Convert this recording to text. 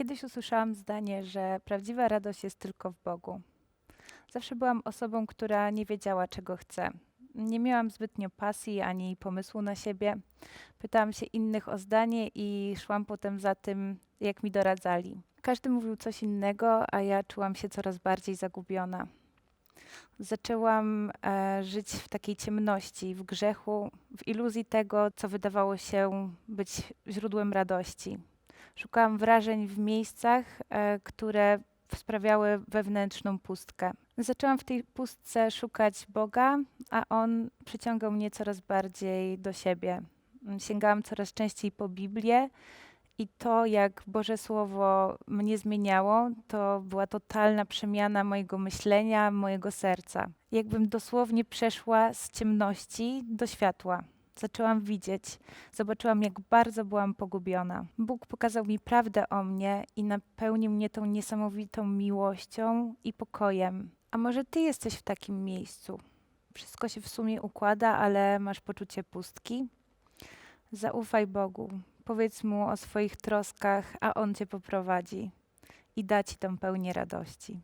Kiedyś usłyszałam zdanie, że prawdziwa radość jest tylko w Bogu. Zawsze byłam osobą, która nie wiedziała, czego chce. Nie miałam zbytnio pasji ani pomysłu na siebie. Pytałam się innych o zdanie i szłam potem za tym, jak mi doradzali. Każdy mówił coś innego, a ja czułam się coraz bardziej zagubiona. Zaczęłam e, żyć w takiej ciemności, w grzechu, w iluzji tego, co wydawało się być źródłem radości. Szukałam wrażeń w miejscach, e, które sprawiały wewnętrzną pustkę. Zaczęłam w tej pustce szukać Boga, a On przyciągał mnie coraz bardziej do siebie. Sięgałam coraz częściej po Biblię i to, jak Boże Słowo mnie zmieniało, to była totalna przemiana mojego myślenia, mojego serca. Jakbym dosłownie przeszła z ciemności do światła. Zaczęłam widzieć, zobaczyłam, jak bardzo byłam pogubiona. Bóg pokazał mi prawdę o mnie i napełnił mnie tą niesamowitą miłością i pokojem. A może ty jesteś w takim miejscu? Wszystko się w sumie układa, ale masz poczucie pustki? Zaufaj Bogu, powiedz mu o swoich troskach, a on cię poprowadzi i da ci tą pełnię radości.